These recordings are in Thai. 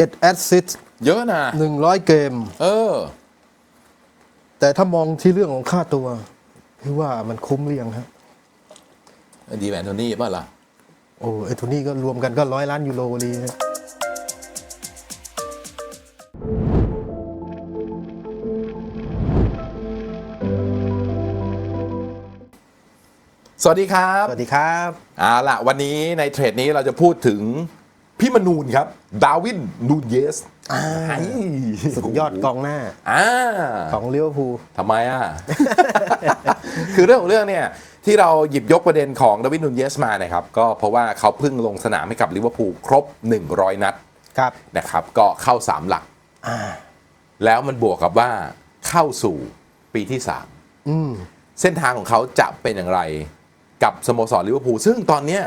เอ็ดแอดซิสเยอะนะหนึ่งร้อยเกม เออ แต่ถ้ามองที่เรื่องของค่าตัวพี่ว่ามันคุ้มหรือยังฮะดีแมนโทนี่ป่ะล่ะ โอ้ไอ้ทุนี่ก็รวมกันก็ร้อยล้านยูโรดีนะสวัสดีครับ สวัสดีครับ เอาล่ะ วันนี้ในเทรดนี้เราจะพูดถึง พี่มนูนครับ ดาวินนูนเยสสุดยอดกองหน้าอ่าของลิเวอร์พูลทำไมอะ คือเรื่องของเรื่องเนี่ย ที่เราหยิบยกประเด็นของดาวินนูนเยสมานะครับ ก็เพราะว่าเขาเพิ่งลงสนามให้กับลิเวอร์พูลครบ 100 นัดครับนะครับ ก็เข้า 3 หลัก อ่าแล้วมันบวกกับว่าเข้าสู่ปีที่ 3 อืมเส้นทางของเขาจะเป็นอย่างไรกับสโมสรลิเวอร์พูลซึ่งตอนเนี้ย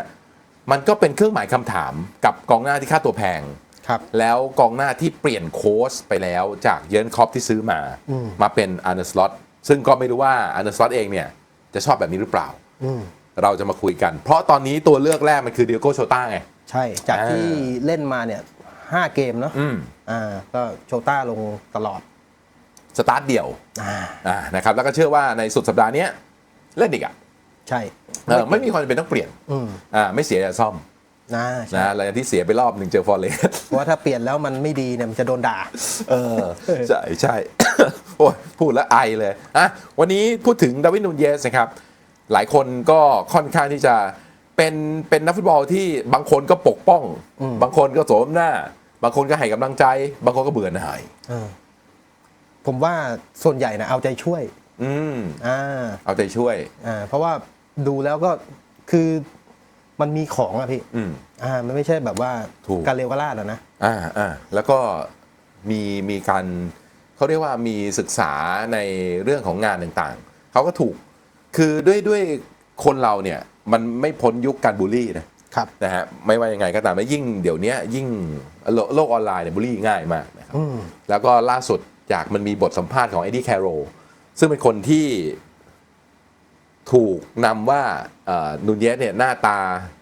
มันก็เป็นเครื่องหมายคำถามกับกองหน้าที่ค่าตัวแพง ครับ แล้วกองหน้าที่เปลี่ยนโค้ชไปแล้วจากเยร์นคอปที่ซื้อมา อืม มาเป็นอาร์เนสลอตซึ่งก็ไม่รู้ว่าอาร์เนสลอตเองเนี่ยจะชอบแบบนี้หรือเปล่า อืมเราจะมาคุยกัน เพราะตอนนี้ตัวเลือกแรกมันคือเดียโกโชต้าไง ใช่ จากอ่าที่เล่นมาเนี่ยห้าเกมเนาะ อืม อ่า ก็โชต้าลงตลอด สตาร์ทเดี่ยวอ่า อ่านะครับแล้วก็เชื่อว่าในสุดสัปดาห์เนี้ยเล่นอีกอะ ใช่เออไม่มีความจำเป็นต้องเปลี่ยนอืมอ่าไม่เสียจะซ่อมนะใช่นะหลังจากที่เสียไปรอบหนึ่งเจอฟอร์เรสเพราะว่าถ้าเปลี่ยนแล้วมันไม่ดีเนี่ยมันจะโดนด่า เออใช่ใช่ โอ้ยพูดแล้วไอเลยอะวันนี้พูดถึงดาวินนูนเยสนะครับ หลายคนก็ค่อนข้างที่จะเป็นเป็นนักฟุตบอลที่บางคนก็ปกป้องอืมบางคนก็โสมหน้า บางคนก็ให้กำลังใจ บางคนก็เบื่อหน่าย เออผมว่าส่วนใหญ่นะเอาใจช่วย อืมอ่าเอาใจช่วย อ่าเพราะว่าดูแล้วก็คือมันมีของอะพี่อืม อ่ามันไม่ใช่แบบว่าถูก การเร็วกระลาดอะนะ อ่าอ่าแล้วก็มีมีการเขาเรียกว่ามีศึกษาในเรื่องของงานต่างๆ เขาก็ถูกคือด้วยด้วยคนเราเนี่ยมันไม่พ้นยุคการบูลลี่นะครับ นะฮะไม่ว่ายังไงก็ตามแล้วยิ่งเดี๋ยวเนี้ยยิ่งโลโลกออนไลน์เนี่ยบูลลี่ง่ายมากนะครับ อืม แล้วก็ล่าสุดจากมันมีบทสัมภาษณ์ของเอ็ดดี้แคโร ซึ่งเป็นคนที่ถูกนำว่าเอ่อนูนเยสเนี่ยหน้าตา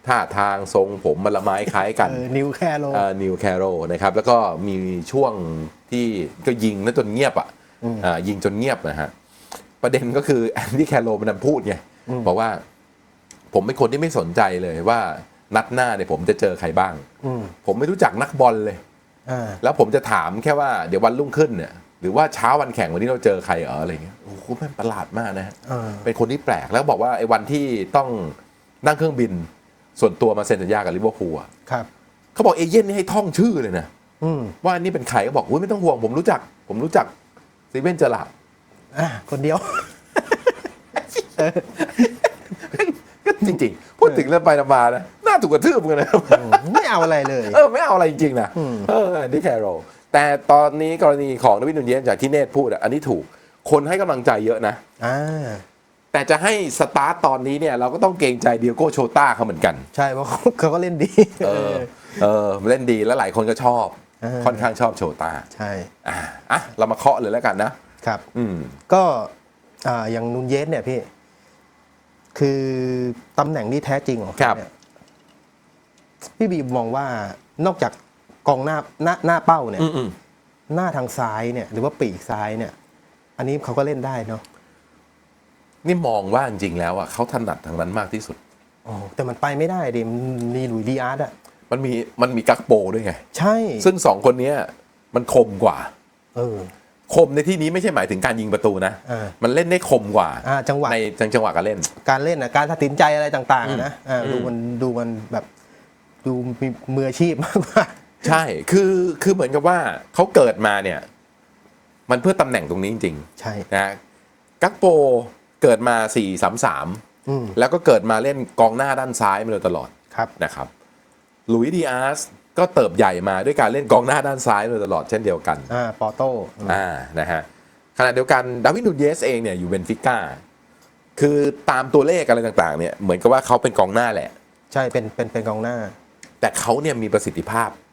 ท่าทางทรงผมมันละไม้คล้ายกัน เออนิวแคโร นิวแคโรนะครับแล้วก็มีช่วงที่ก็ยิงแล้วจนเงียบอะอืมอ่ายิงจนเงียบนะฮะประเด็นก็คือแอนดี้แคโรมันนำพูดไงอืมบอกว่า ผมเป็นคนที่ไม่สนใจเลยว่านัดหน้าเนี่ยผมจะเจอใครบ้าง อืม ผมไม่รู้จักนักบอลเลย อ่า แล้วผมจะถามแค่ว่าเดี๋ยววันรุ่งขึ้นเนี่ย หรือว่าเช้าวันแข่งวันนี้เราเจอใครเหรออะไรเงี้ยโอ้โหแม่งประหลาดมากนะฮะอ่าเป็นคนที่แปลกแล้วบอกว่าไอ้วันที่ต้องนั่งเครื่องบิน ส่วนตัวมาเซ็นสัญญากับลิเวอร์พูลอะครับเขาบอกเอเย่นนี่ให้ท่องชื่อเลยนะอืมว่าอันนี้เป็นใครก็บอกอุ้ยไม่ต้องห่วงผมรู้จัก ผมรู้จักซีเวนเจอร์ลาดอ่าคนเดียวก็จริง ๆ พูดถึงเรื่องไปนมานะน่าถูกกระทืบเหมือนกันนะไม่เอาอะไรเลย เออไม่เอาอะไรจริงๆนะอืมเออนี่แคโร แต่ตอนนี้กรณีของนวินนุนเยนจากที่เนตพูดอะอันนี้ถูกคนให้กำลังใจเยอะนะ อ่าแต่จะให้สตาร์ตตอนนี้เนี่ยเราก็ต้องเกรงใจเดียโก้โชต้าเขาเหมือนกัน ใช่เพราะเขาเขาก็เล่นดี เออ เออเล่นดีแล้วหลายคนก็ชอบ เออ ค่อนข้างชอบโชต้าใช่อะอะเรามาเคาะเลยแล้วกันนะ ครับ อืม ก็อ่าอย่างนูนเยสเนี่ยพี่ คือตำแหน่งที่แท้จริงของครัเขาบ เนี่ยพี่บีมองว่านอกจาก กองหน้าหน้าหน้าเป้าเนี่ยอืมอืมหน้าทางซ้ายเนี่ย หรือว่าปีกซ้ายเนี่ย อันนี้เขาก็เล่นได้เนาะนี่มองว่าจริงๆแล้วอะเขาถนัดทางนั้นมากที่สุดอ๋อแต่มันไปไม่ได้ดิมันมีหลุยส์ดีอาร์ตอะมันมีมันมีกักโปด้วยไง ใช่ซึ่งสองคนเนี้ยมันคมกว่า เออ คมในที่นี้ไม่ใช่หมายถึงการยิงประตูนะ อ่ามันเล่นได้คมกว่าอ่าจังหวะ ในจังหวะการเล่น การเล่นนะการตัดสินใจอะไรต่างๆอะนะอ่าอืมดูมันดูมันแบบ ดูมีมืออาชีพมากกว่า ใช่คือคือเหมือนกับว่าเขาเกิดมาเนี่ย มันเพื่อตำแหน่งตรงนี้จริงใช่ๆนะกักโปเกิดมา4 3อืม3แล้วก็เกิดมาเล่นกองหน้าด้านซ้ายมาโดยตลอดครับ นะครับหลุยส์ดีอาร์สก็เติบใหญ่มาด้วยการเล่นกองหน้าด้านซ้ายมาโดยตลอดเช่นเดียวกัน อ่าปอโต้อ่า นะฮะ ขณะเดียวกันดาวินนูนเยสเองเนี่ยอยู่เบนฟิก้า คือตามตัวเลขอะไรต่างๆ เนี่ย เหมือนกับว่าเขาเป็นกองหน้าแหละ ใช่เป็นเป็นเป็นกองหน้า แต่เขาเนี่ยมีประสิทธิภาพอืม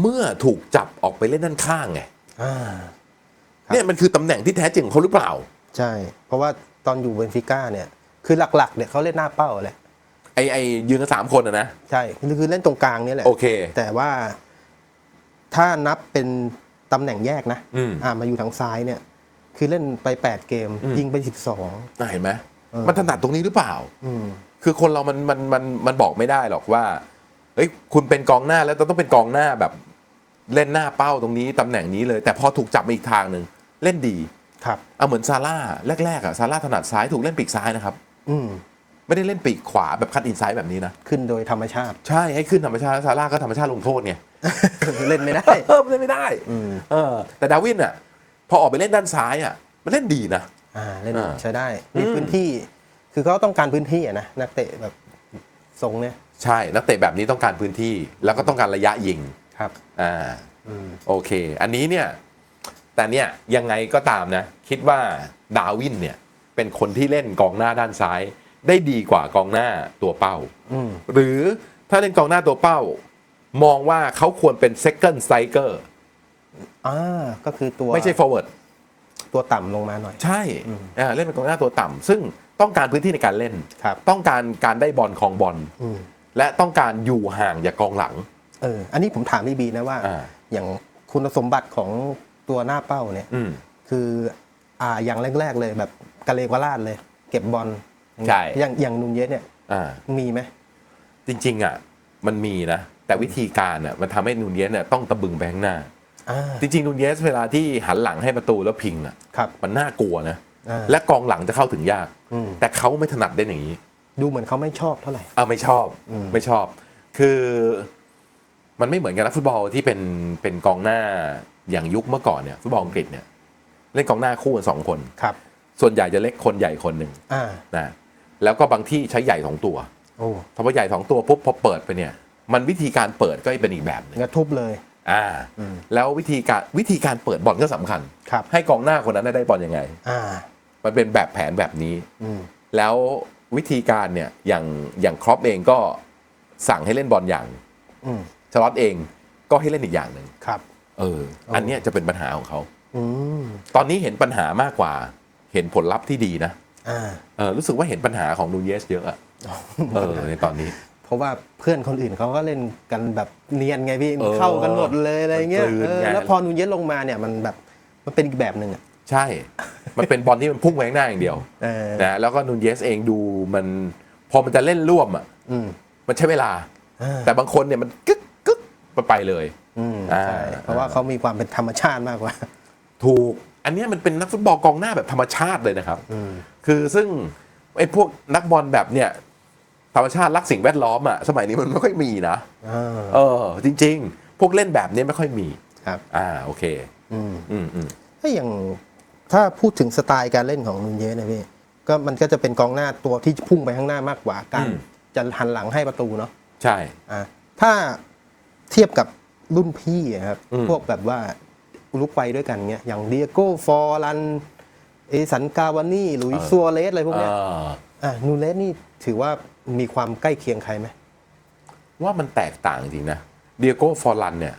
เมื่อถูกจับออกไปเล่นด้านข้างไงอ่าครับเนี่ยมันคือตำแหน่งที่แท้จริงของเขาหรือเปล่า ใช่ เพราะว่าตอนอยู่เบนฟิก้าเนี่ย คือหลักๆเนี่ยเขาเล่นหน้าเป้าแหละไอไอยืนกันสามคนอะนะ ใช่คือคือเล่นตรงกลางเนี่ยแหละโอเค แต่ว่าถ้านับเป็นตำแหน่งแยกนะอืมอ่ามาอยู่ทางซ้ายเนี่ย คือเล่นไป8เกมอืมยิงไปน่าเห็นไหมเออมันถนัดตรงนี้หรือเปล่า12อืมคือคนเรามันมันมันมันบอกไม่ได้หรอกว่า เฮ้ยคุณเป็นกองหน้าแล้วต้องเป็นกองหน้าแบบเล่นหน้าเป้าตรงนี้ตำแหน่งนี้เลย แต่พอถูกจับมาอีกทางหนึ่งเล่นดีครับเอาเหมือนซาร่าแรกๆอะซาร่าถนัดซ้ายถูกเล่นปีกซ้ายนะครับ อืมไม่ได้เล่นปีกขวาแบบคัดอินไซด์แบบนี้นะ ขึ้นโดยธรรมชาติ ใช่ให้ขึ้นธรรมชาติซาร่าก็ธรรมชาติลงโทษไงเล่นไม่ได้เออมันเล่นไม่ได้อืมเออ แต่ดาวินอะ พอออกไปเล่นด้านซ้ายอะ มันเล่นดีนะอ่าเล่นอ่าใช้ได้มีอืมพื้นที่ คือเขาต้องการพื้นที่อะนะนักเตะแบบ ทรงเนี่ยใช่นักเตะแบบนี้ต้องการพื้นที่แล้วก็ต้องการระยะยิงครับอ่าอืมโอเค อันนี้เนี่ย แต่เนี่ยยังไงก็ตามนะ คิดว่าดาวินเนี่ย เป็นคนที่เล่นกองหน้าด้านซ้าย ได้ดีกว่ากองหน้าตัวเป้า อืมหรือถ้าเล่นกองหน้าตัวเป้า มองว่าเขาควรเป็น second striker อ่าก็คือตัวไม่ใช่ forward ตัวต่ำลงมาหน่อย ใช่อ่าเล่นเป็นกองหน้าตัวต่ำซึ่ง ต้องการพื้นที่ในการเล่น ครับต้องการการได้บอลของบอลอืมและต้องการอยู่ห่างจากกองหลัง เอออันนี้ผมถามพี่บีนะว่า อ่า อย่างคุณสมบัติของตัวหน้าเป้าเนี่ย อืม คืออ่าอย่างแรก ๆ เลยแบบกะเลกวาลาดเลย เก็บบอลใช่ อย่างอย่างนูนเยสเนี่ยอ่า มีไหม จริงๆอะมันมีนะ แต่วิธีการอะมันทำให้นูนเยสเนี่ยต้องตะบึงไปข้างหน้า อ่า จริงๆนูนเยสเวลาที่หันหลังให้ประตูแล้วพิงอะ ครับ มันน่ากลัวนะอ่า และกองหลังจะเข้าถึงยากอืมแต่เขาไม่ถนัดได้อย่างนี้ ดูเหมือนเขาไม่ชอบเท่าไหร่เอาไม่ชอบอืมไม่ชอบ คือมันไม่เหมือนกันนะฟุตบอลที่เป็นเป็นกองหน้าอย่างยุคเมื่อก่อนเนี่ยฟุตบอลอังกฤษเนี่ยเล่นกองหน้าคู่กันสองคนครับ ส่วนใหญ่จะเล็กคนใหญ่คนหนึ่งอ่านะแล้วก็บางที่ใช้ใหญ่สองตัวโอ้พอใหญ่สองตัวปุ๊บพอเปิดไปเนี่ย มันวิธีการเปิดก็เป็นอีกแบบหนึงงั้นทุบเลย อ่าอืมแล้ววิธีการวิธีการเปิดบอลก็สำคัญครับให้กองหน้าคนนั้นได้บอลยังไง อ่า มันเป็นแบบแผนแบบนี้อืมแล้ววิธีการเนี่ยอย่างอย่างครอปเองก็สั่งให้เล่นบอลอย่างอืมชลอตเองก็ให้เล่นอีกอย่างหนึ่งครับ เออ อันเนี้ยจะเป็นปัญหาของเขาอืมตอนนี้เห็นปัญหามากกว่า เห็นผลลัพธ์ที่ดีนะอ่าเออรู้สึกว่าเห็นปัญหาของนูเยสเยอะอะเออในตอนนี้ เพราะว่าเพื่อนคนอื่นเขาก็เล่นกันแบบเนียนไงพี่เออเข้ากันหมดเลยอะไรเงี้ยมันกลืนเออไงแล้วพอนูนเยสลงมาเนี่ยมันแบบมันเป็นอีกแบบหนึ่งอะใช่ มันเป็นบอลที่มันพุ่งไปข้างหน้าอย่างเดียวเออ นะแล้วก็นูเยสเองดูมันพอมันจะเล่นร่วมอะอืม มันใช้เวลา อ่า แต่บางคนเนี่ยมันกึกกึกไปไปเลย อืมอ่า ใช่เพราะว่าเขามีความเป็นธรรมชาติมากกว่า ถูกอันเนี้ยมันเป็นนักฟุตบอลกองหน้าแบบธรรมชาติเลยนะครับ อืม คือซึ่งไอ้พวกนักบอลแบบเนี่ยธรรมชาติรักสิ่งแวดล้อมอะสมัยนี้มันไม่ค่อยมีนะ อ่าเออ จริง ๆ พวกเล่นแบบนี้ไม่ค่อยมี ครับ อ่าโอเค อืม อืมอืม ถ้าอย่าง ถ้าพูดถึงสไตล์การเล่นของนูนเยสเนี่ยพี่ก็มันก็จะเป็นกองหน้าตัวที่พุ่งไปข้างหน้ามากกว่าการจะหันหลังให้ประตูเนาะใช่อ่าถ้าเทียบกับรุ่นพี่อะครับอืมพวกแบบว่าอุลุกวัยด้วยกันเงี้ยอย่างเดียโก้ฟอร์ลันเอสันกาวานี่หลุยส์ซัวเรสอะไรพวกเนี้ยอ่าอ่านูเรสนี่ถือว่ามีความใกล้เคียงใครไหมว่ามันแตกต่างจริงนะเดียโก้ฟอร์ลันเนี่ย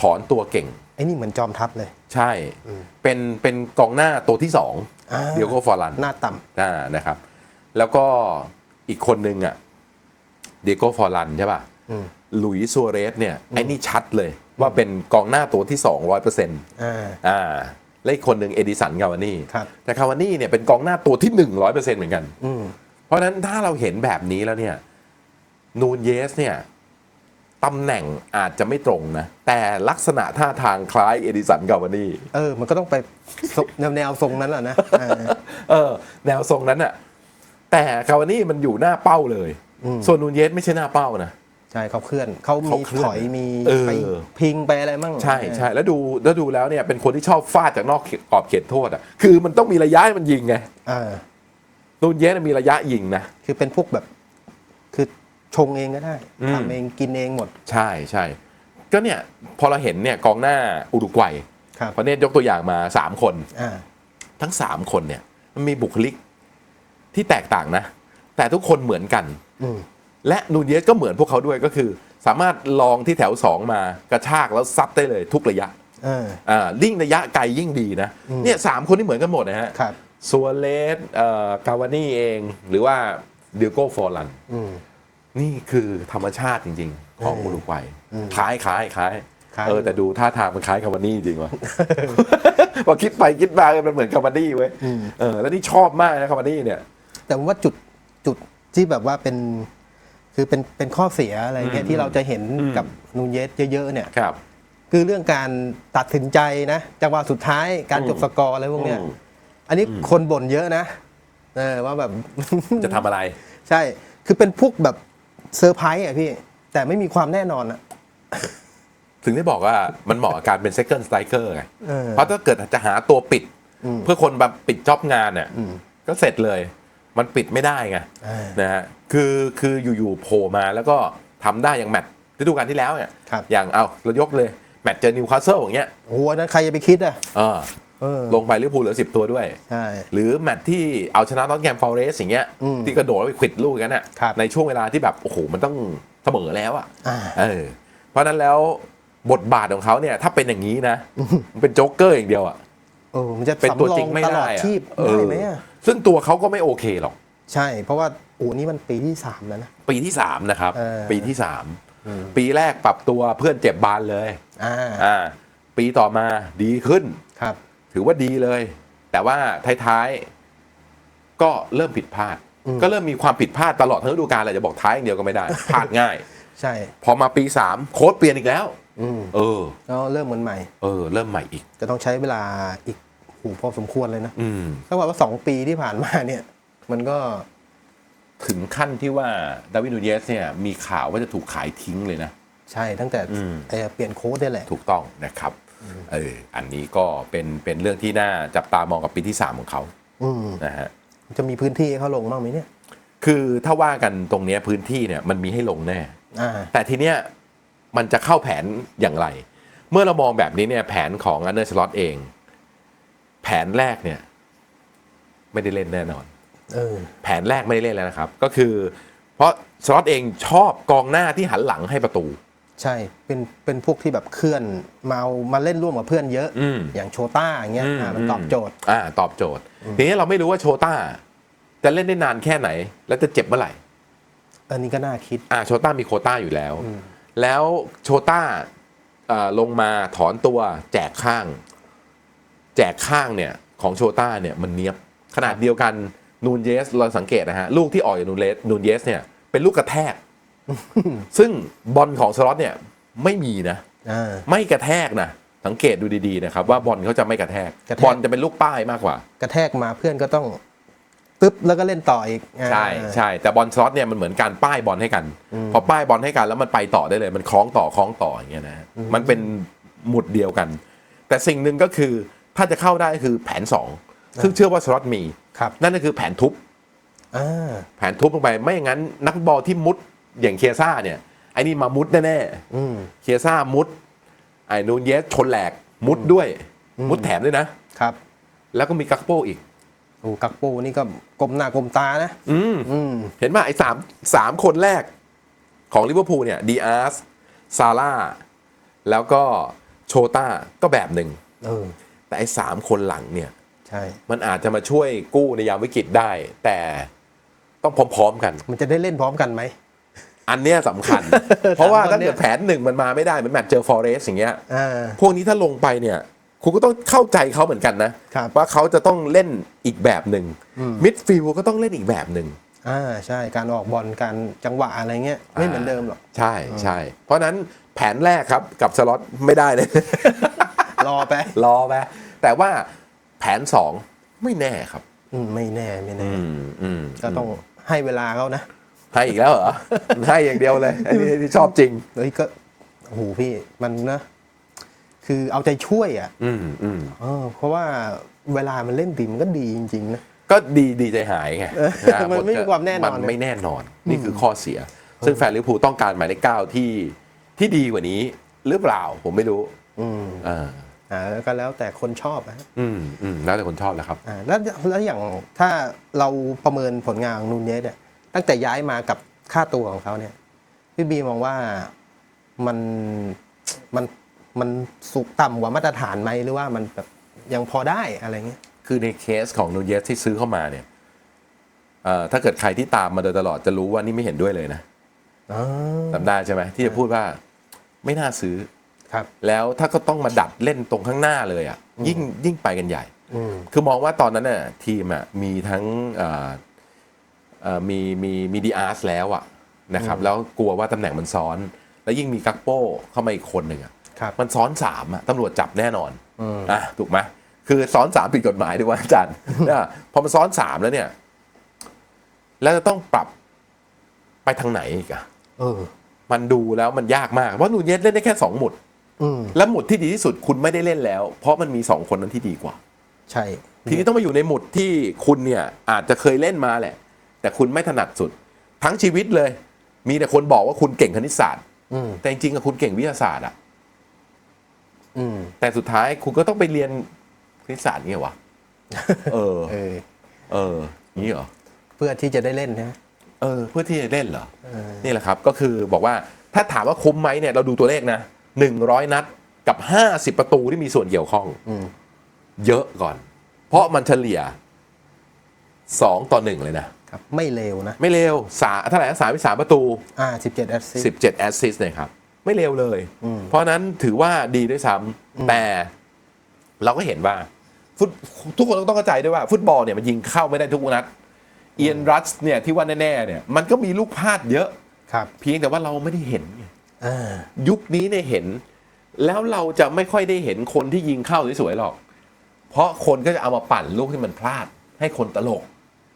ถอนตัวเก่ง ไอ้นี่เหมือนจอมทัพเลย ใช่ เป็นเป็นกองหน้าตัวที่สองอ่า เดียโก้ฟอร์ลัน หน้าต่อ่านะครับ แล้วก็อีกคนนึงอะเดียโก้ฟอร์ลันใช่ป่ะำอืม หลุยส์ซัวเรสเนี่ยไอ้นี่ชัดเลยว่าเป็นกองหน้าตัวที่สองร้อยเปอร์เซ็นต์อ่า อ่าและอีกคนหนึ่งเอดิสันกาวานี่ครับ แต่คาวานี่เนี่ยเป็นกองหน้าตัวที่หนึ่งร้อยเปอร์เซ็นต์เหมือนกัน อืม เพราะฉะนั้นถ้าเราเห็นแบบนี้แล้วเนี่ยนูนเยสเนี่ย ตำแหน่งอาจจะไม่ตรงนะ แต่ลักษณะท่าทางคล้ายเอดิสันกาวานี่เออ มันก็ต้องไปทรงแนวแนวทรงนั้นแหละนะอ่าเออ แนวทรงนั้นอะแต่คาวานี่มันอยู่หน้าเป้าเลยอืมส่วนนูนเยสไม่ใช่หน้าเป้านะ ใช่เขาเคลื่อนเขาเขามีเคลื่อนถอยมีเออ ไปพิงไปอะไรมั่งใช่ใช่แล้วดูแล้วดูแล้วเนี่ยเป็นคนที่ชอบฟาดจากนอกขอบเขตโทษอะคือมันต้องมีระยะให้มันยิงไงอ่านูนเยสมีระยะยิงนะ คือเป็นพวกแบบคือ ชงเองก็ได้อืม ทำเองกินเองหมดใช่ใช่ก็เนี่ยพอเราเห็นเนี่ยกองหน้าอุรุกวัยครับเพราะเนี่ยยกตัวอย่างมาสามคน อ่าทั้งสามคนเนี่ยมันมีบุคลิกที่แตกต่างนะ แต่ทุกคนเหมือนกัน อืมและนูนเยสก็เหมือนพวกเขาด้วยก็คือ สามารถลองที่แถวสองมากระชากแล้วซัดได้เลยทุกระยะเออ อ่ายิ่งระยะไกลยิ่งดีนะอืม เนี่ยสามคนที่เหมือนกันหมดนะฮะครับ ซัวเลสเอ่อกาวานี่เองหรือว่าเดียโก้ฟอร์ลัน อืม นี่คือธรรมชาติจริง ๆ ของเอออุรุกวัยอืมคล้ายคล้ายคล้ายคล้ายเออแต่ดูท่าทางมันคล้ายคาร์บานี่จริงว่ะพอคิดไปคิดมาเออมันเหมือนคาร์บานี่เว้ยเออแล้วนี่ชอบมากนะคาร์บานี่เนี่ย แต่ว่าจุดจุดที่แบบว่าเป็นคือเป็นเป็นข้อเสียอะไรเงี้ยอืมที่เราจะเห็นอืมกับนูนเยสเยอะๆเนี่ยครับ คือเรื่องการตัดสินใจนะจังหวะสุดท้ายการจบอืมสกอร์อะไรพวกเนี้ยอืมอันนี้คนบ่นเยอะนะเออว่าแบบจะทำอะไร ใช่คือเป็นพวกแบบ เซอร์ไพรส์อะพี่ แต่ไม่มีความแน่นอนอะ ถึงได้บอกว่ามันเหมาะกับการเป็น second striker ไงเออ เพราะถ้าเกิดจะหาตัวปิด อืม เพื่อคนแบบปิดจ็อบงานเนี่ยอืม ก็เสร็จเลย มันปิดไม่ได้ไงเออนะฮะคือคืออยู่ๆโผล่มาแล้วก็ทำได้อย่างแมตช์ฤดูกาลที่แล้วเนี่ยครับ อย่างเอาเรายกเลย แมตช์เจอนิวคาสเซิลอย่างเงี้ยโอ้โหอันนั้นใครจะไปคิดอะ เออ เออลงไปลิเวอร์พูลเหลือสิบตัวด้วย ใช่ หรือแมตช์ที่เอาชนะนอตแกมฟอเรสอย่างเงี้ยอืมที่กระโดดแล้วไปควิดลูกกันน่ะครับในช่วงเวลาที่แบบโอ้โหมันต้องเสมอแล้วอะอ่า เออเพราะฉะนั้นแล้วบทบาทของเขาเนี่ยถ้าเป็นอย่างนี้นะมันเป็นโจ๊กเกอร์อย่างเดียวอะเออมันจะเป็นตัวสำรอจริงไม่ตลอได้ดอะชีพเอได้อไหมอะซึ่งตัวเขาก็ไม่โอเคหรอก ใช่ เพราะว่าโอ้นี่มันปีที่สามแล้วนะ ปีที่สามนะครับ เออ ปีที่สามปีแรกปรับตัวเพื่อนเจ็บบานเลยอ่าอ่าปีต่อมาดีขึ้น ครับ ถือว่าดีเลย แต่ว่าท้ายๆก็เริ่มผิดพลาดอืมก็เริ่มมีความผิดพลาดตลอดทั้งฤดูกาลเลยจะบอกท้ายอย่างเดียวก็ไม่ได้พลาดง่าย ใช่ พอมาปีสามโค้ดเปลี่ยนอีกแล้วอืมเออแล้วเริ่มเหมือนใหม่ เออ เริ่มใหม่อีกจะต้องใช้เวลาอีกโหูพอสมควรเลยนะอืมถ้าว่าว่าสองปีที่ผ่านมาเนี่ย มันก็ถึงขั้นที่ว่าดาวิดนูเยสเนี่ยมีข่าวว่าจะถูกขายทิ้งเลยนะ ใช่ตั้งแต่อืมเอ่อเปลี่ยนโค้ดได้แหละ ถูกต้องนะครับ เอออันนี้ก็เป็นเป็นเรื่องที่น่าจับตามองกับปีที่ 3 ของเขาอืมนะฮะจะมีพื้นที่ให้เขาลงบ้างไหมเนี่ย คือถ้าว่ากันตรงเนี้ยพื้นที่เนี่ยมันมีให้ลงแน่ อ่า แต่ทีเนี้ยมันจะเข้าแผนอย่างไร เมื่อเรามองแบบนี้เนี่ยแผนของอันเดอร์สล็อตเอง แผนแรกเนี่ย ไม่ได้เล่นแน่นอน เออ แผนแรกไม่ได้เล่นแล้วนะครับ ก็คือ เพราะสล็อตเองชอบกองหน้าที่หันหลังให้ประตู ใช่เป็นเป็นพวกที่แบบเคลื่อนมาเอามาเล่นร่วมกับเพื่อนเยอะ อืม อย่างโชต้าอย่างเงี้ยอืมอ่ามันตอบโจทย์ อ่าตอบโจทย์ทีนี้เราไม่รู้ว่าโชต้าจะเล่นได้นานแค่ไหน แล้วจะเจ็บเมื่อไหร่ อันนี้ก็น่าคิด อ่าโชต้ามีโควต้าอยู่แล้ว แล้วโชต้าอ่าลงมาถอนตัวแจกข้าง แจกข้างเนี่ยของโชต้าเนี่ยมันเนี้ยบขนาดเดียวกันนูนเยสเราสังเกตนะฮะลูกที่ออกจากนูนเลสนูนเยสเนี่ยเป็นลูกกระแทก ซึ่งบอลของสล็อตเนี่ยไม่มีนะอ่าไม่กระแทกนะสังเกตดูดีๆนะครับว่าบอลเขาจะไม่กระแทกกระแทกบอลจะเป็นลูกป้ายมากกว่า กระแทกมาเพื่อนก็ต้องตึ๊บแล้วก็เล่นต่ออีกอ่าใช่ใช่แต่บอลสล็อตเนี่ยมันเหมือนการป้ายบอลให้กัน พอป้ายบอลให้กันแล้วมันไปต่อได้เลย มันคล้องต่อคล้องต่ออย่างเงี้ยนะฮะมันเป็นหมุดเดียวกัน แต่สิ่งหนึ่งก็คือถ้าจะเข้าได้คือแผนสองซึ่งเชื่อว่าสล็อตมีครับนั่นก็คือแผนทุบอ่าแผนทุบลงไปไม่อย่างนั้นนักฟุตบอลที่มุด อย่างเคียซ่าเนี่ยไอ้นี่มามุดแน่อืมๆเคียซ่ามุด ไอ้นูนเยสชนแหลกมุดด้วย มุดแถมด้วยนะ ครับ แล้วก็มีกักโปอีกโอ้กักโปนี่ก็กลมหน้ากลมตานะ อืมอืมเห็นป่ะไอ้สามสามคนแรกของลิเวอร์พูลเนี่ยดีอาร์สซาร่าแล้วก็โชต้าก็แบบหนึ่งเออแต่ไอ้สามคนหลังเนี่ยใช่ มันอาจจะมาช่วยกู้ในยามวิกฤตได้ แต่ต้องพร้อมๆกัน มันจะได้เล่นพร้อมกันไหม อันเนี้ยสำคัญ เพราะว่าสามคนถ้าเนี่เกิยดแผนหนึ่งมันมาไม่ได้เหมือนแมตช์เจอฟอเรสอย่างเงี้ยอ่า พวกนี้ถ้าลงไปเนี่ยคุณก็ต้องเข้าใจเขาเหมือนกันนะ ครับ ว่าเขาจะต้องเล่นอีกแบบหนึ่งมิดฟิลก็ต้องเล่นอีกแบบหนึ่ง อ่าใช่การออกบอลการจังหวะอะไรเงี้ยไม่เหมือนเดิมหรอก ใช่ใช่เพราะฉะนั้นแผนแรกครับกับสล็อตไม่ได้เลย รอไป รอไปแต่ว่าแผนสองไม่แน่ครับ อืมไม่แน่ไม่แน่ อืมอืมก็ต้องให้เวลาเขานะ ให้อีกแล้วเหรอ ให้อย่างเดียวเลย อันนี้อันนี้ชอบจริง เฮ้ยก็โอ้โหพี่มันนะ คือเอาใจช่วยอะอืมอืมเออเพราะว่าเวลามันเล่นดีมันก็ดีจริงๆนะ ก็ดีดีใจหายไงเออนะมันไม่มีความแน่นอน มันไม่แน่นอน นี่คือข้อเสีย ซึ่งแฟนลิเวอร์พูลต้องการหมายเลขเก้าที่ที่ดีกว่านี้ หรือเปล่าผมไม่รู้ อืมอ่าอ่าก็แล้วแต่คนชอบนะอืมอืมแล้วแต่คนชอบแหละครับอ่าแล้วแล้วอย่างถ้าเราประเมินผลงานของนูนเยสเนี่ย ตั้งแต่ย้ายมากับค่าตัวของเขาเนี่ยพี่บีมองว่ามันมันมันสูงต่ำกว่ามาตรฐานไหมหรือว่ามันแบบยังพอได้อะไรเงี้ยคือในเคสของนูเยสที่ซื้อเข้ามาเนี่ยเอ่อถ้าเกิดใครที่ตามมาโดยตลอดจะรู้ว่านี่ไม่เห็นด้วยเลยนะอ๋อจำได้ใช่ไหมที่จะพูดว่าไม่น่าซื้อครับ แล้วถ้าก็ต้องมาดัดเล่นตรงข้างหน้าเลยอะยิ่งยิ่งไปกันใหญ่อืมคือมองว่าตอนนั้นน่ะทีมอะมีทั้งเอ่อเอ่อ มีมีมีดีอาร์สแล้วอะนะครับแล้วกลัวว่าตำแหน่งมันซ้อน แล้วยิ่งมีกักโป้เข้ามาอีกคนหนึ่งอะครับมันซ้อนสามอะตำรวจจับแน่นอนอืมอะถูกไหมคือซ้อนสามผิดกฎหมายด้วยว่าอาจารย์อะพอมันซ้อนสามแล้วเนี่ย แล้วจะต้องปรับไปทางไหนอีกอะเออมันดูแล้วมันยากมากเพราะนูเยสเล่นได้แค่สองหมุดอืมและหมุดที่ดีที่สุดคุณไม่ได้เล่นแล้ว เพราะมันมีสองคนนั้นที่ดีกว่า ใช่ ทีนี้ต้องมาอยู่ในหมุดที่คุณเนี่ย อาจจะเคยเล่นมาแหละ แต่คุณไม่ถนัดสุด ทั้งชีวิตเลย มีแต่คนบอกว่าคุณเก่งคณิตศาสตร์อืมแต่จริงๆอะคุณเก่งวิทยาศาสตร์อะอืมแต่สุดท้ายคุณก็ต้องไปเรียนคณิตศาสตร์เงี้ยวะเออ เออ เออนี่เหรอเพื่อที่จะได้เล่นนะเออ เพื่อที่จะเล่นเหรอเออนี่แหละครับ ก็คือบอกว่าถ้าถามว่าคุ้มไหมเนี่ยเราดูตัวเลขนะหนึ่งร้อยนัดกับห้าสิบประตูที่มีส่วนเกี่ยวข้องอืมเยอะก่อน เพราะมันเฉลี่ย สองต่อหนึ่งเลยนะ ครับไม่เร็วนะไม่เร็วสาเท่าไหร่นะสามสามประตู อ่าสิบเจ็ดแอสซิส 17 แอสซิสต์เนี่ยครับ ไม่เร็วเลย อืม เพราะฉะนั้นถือว่าดีด้วยซ้ำแต่เราก็เห็นว่าฟุตทุกคนต้องเข้าใจด้วยว่า ฟุตบอลเนี่ยมันยิงเข้าไม่ได้ทุกนัดเอียนรัสเนี่ยที่ว่าแน่ๆเนี่ยมันก็มีลูกพลาดเยอะ ครับเพียงแต่ว่าเราไม่ได้เห็นไง อ่ายุคนี้เนี่ยเห็น แล้วเราจะไม่ค่อยได้เห็นคนที่ยิงเข้าสวยๆหรอก เพราะคนก็จะเอามาปั่นลูกที่มันพลาด ให้คนตลก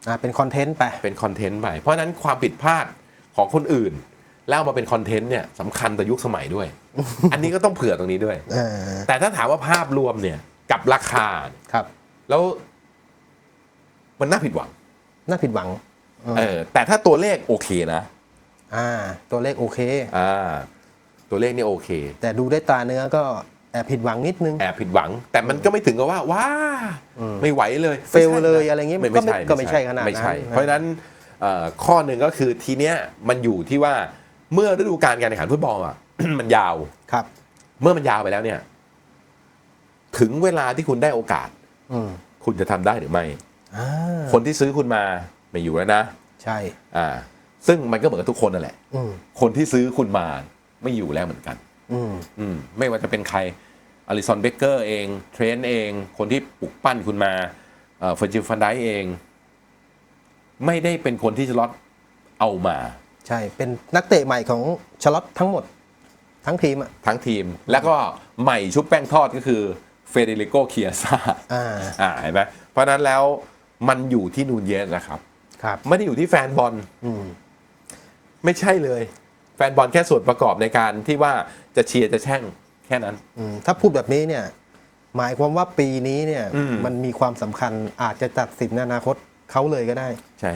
อ่าเป็นคอนเทนต์ไป เป็นคอนเทนต์ไป เพราะฉะนั้นความผิดพลาดของคนอื่น แล้วเอามาเป็นคอนเทนต์เนี่ยสำคัญต่อยุคสมัยด้วย อันนี้ก็ต้องเผื่อตรงนี้ด้วย เออแต่ถ้าถามว่าภาพรวมเนี่ยกับราคาครับ แล้วมันน่าผิดหวัง น่าผิดหวังเออแต่ถ้าตัวเลขโอเคนะอ่า ตัวเลขโอเค อ่าตัวเลขนี่โอเค แต่ดูด้วยตาเนื้อก็ แอบผิดหวังนิดนึง แอบผิดหวัง แต่มันก็ไม่ถึงกับว่าว้าไม่ไหวเลยเฟลเลยอะไรเงี้ยไม่ก็ไม่ไม่ใช่ก็ไม่ใช่ขนาดนั้นไม่ใช่นะเพราะฉะนั้นเอ่อข้อหนึ่งก็คือทีเนี้ยมันอยู่ที่ว่าเมื่อฤดูกาลการแข่งขันฟุตบอลอะมันยาวครับ เมื่อมันยาวไปแล้วเนี่ย ถึงเวลาที่คุณได้โอกาสอืมคุณจะทำได้หรือไม่อ่าคนที่ซื้อคุณมาไม่อยู่แล้วนะใช่ อ่า ซึ่งมันก็เหมือนกับทุกคนนั่นแหละอืมคนที่ซื้อคุณมาไม่อยู่แล้วเหมือนกัน อืมอืมไม่ว่าจะเป็นใครอลิซอนเบเกอร์เองเทรนต์เอง คนที่ปลุกปั้นคุณมาเฟอร์จิลฟันไดเอง ไม่ได้เป็นคนที่จะล็อตเอามา ใช่ เป็นนักเตะใหม่ของชลอตทั้งหมด ทั้งทีมอะทั้งทีม แล้วก็ใหม่ชุบแป้งทอดก็คือเฟเดริโกเคียซาอ่าอ่าเห็นไหมเพราะฉะนั้นแล้วมันอยู่ที่นูนเยสนะครับ ครับ ไม่ได้อยู่ที่แฟนบอลอืมไม่ใช่เลย แฟนบอลแค่ส่วนประกอบในการที่ว่าจะเชียร์จะแช่งแค่นั้น อืมถ้าพูดแบบนี้เนี่ย หมายความว่าปีนี้เนี่ยอืมมันมีความสำคัญอาจจะตัดสินอนาคตเขาเลยก็ได้ ใช่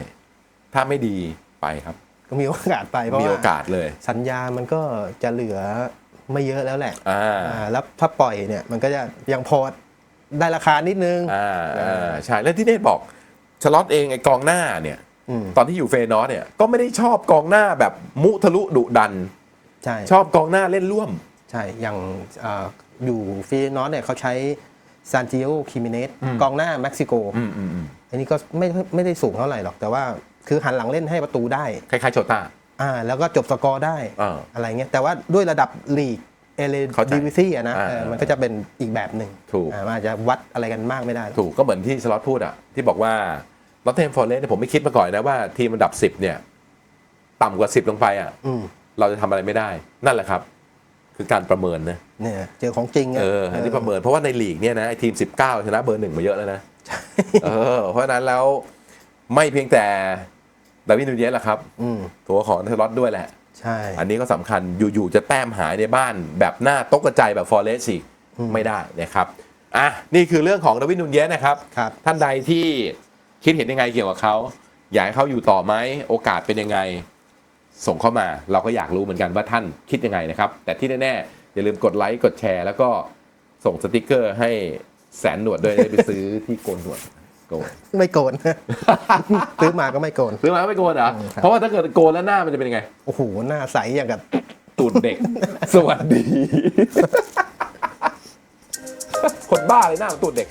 ถ้าไม่ดีไปครับ ก็มีโอกาสไปเพราะมีว่าโอกาสเลยสัญญามันก็จะเหลือไม่เยอะแล้วแหละอ่าอ่าแล้วถ้าปล่อยเนี่ย มันก็จะยังพอได้ราคานิดนึง อ่าอ่าใช่แล้วที่เนตบอกชลอตเองไอ้กองหน้าเนี่ยอืม ตอนที่อยู่เฟยนอร์เนี่ยก็ไม่ได้ชอบกองหน้าแบบมุทะลุดุดัน ใช่ชอบกองหน้าเล่นร่วม ใช่ อย่างอ่าอยู่ฟีนอสเนี่ยเขาใช้ซานติโอคิมิเนสอืมกองหน้าเม็กซิโกอืมอืมอืมอันนี้ก็ไม่ไม่ได้สูงเท่าไหร่หรอก แต่ว่าคือหันหลังเล่นให้ประตูได้ คล้ายๆโชต้าอ่าแล้วก็จบสกอร์ได้อ่าอะไรเงี้ยแต่ว่าด้วยระดับลีกเอเลเข้าใจดิวิซี่อะนะอ่าเออมันก็จะเป็นอีกแบบหนึ่งถูกอ่ามันอาจจะวัดอะไรกันมากไม่ได้หรอกถูกก็เหมือนที่สล็อตพูดอะที่บอกว่า ลอตเทมฟอร์เรสผมไม่คิดมาก่อนนะว่าทีมอันดับ10เนี่ยต่ำกว่า10ลงไปอะอืมเราจะทำอะไรไม่ได้ นั่นแหละครับ คือการประเมินนะเนี่ยเจอของจริงะเอออันนี้ประเมินเพราะว่าในลีกเนี่ยนะไอ้ทีม19ชนะเบอร์หนึ่งมาเยอะแล้วนะเออเพราะฉะนั้นแล้วไม่เพียงแต่ดาวินนูเยสละครับอืมตัวของสล็อตด้วยแหละใช่ อันนี้ก็สำคัญอยู่ๆจะแต้มหายในบ้านแบบหน้าตกกระจายแบบฟอร์เรสอีกไม่ได้นะครับอะนี่คือเรื่องของดาวินนูเยสนะครับครับ ท่านใดที่ คิดเห็นยังไงเกี่ยวกับเขาอยากให้เขาอยู่ต่อไหมโอกาสเป็นยังไง ส่งเข้ามาเราก็อยากรู้เหมือนกันว่าท่านคิดยังไงนะครับ แต่ที่แน่ๆอย่าลืมกดไลค์กดแชร์ แล้วก็ส่งสติกเกอร์ให้แสนหนวดด้วยได้ไปซื้อที่โกนหนวดโกนไม่โกน ซื้อมาก็ไม่โกนซื้อมาไม่โกนเหรออืมครับเพราะว่าถ้าเกิดโกนแล้วหน้ามันจะเป็นยังไงโอ้โหหน้าใสอย่างกับตูดเด็ก สวัสดีคนบ้าเลยหน้าเหมือนตูดเด็ก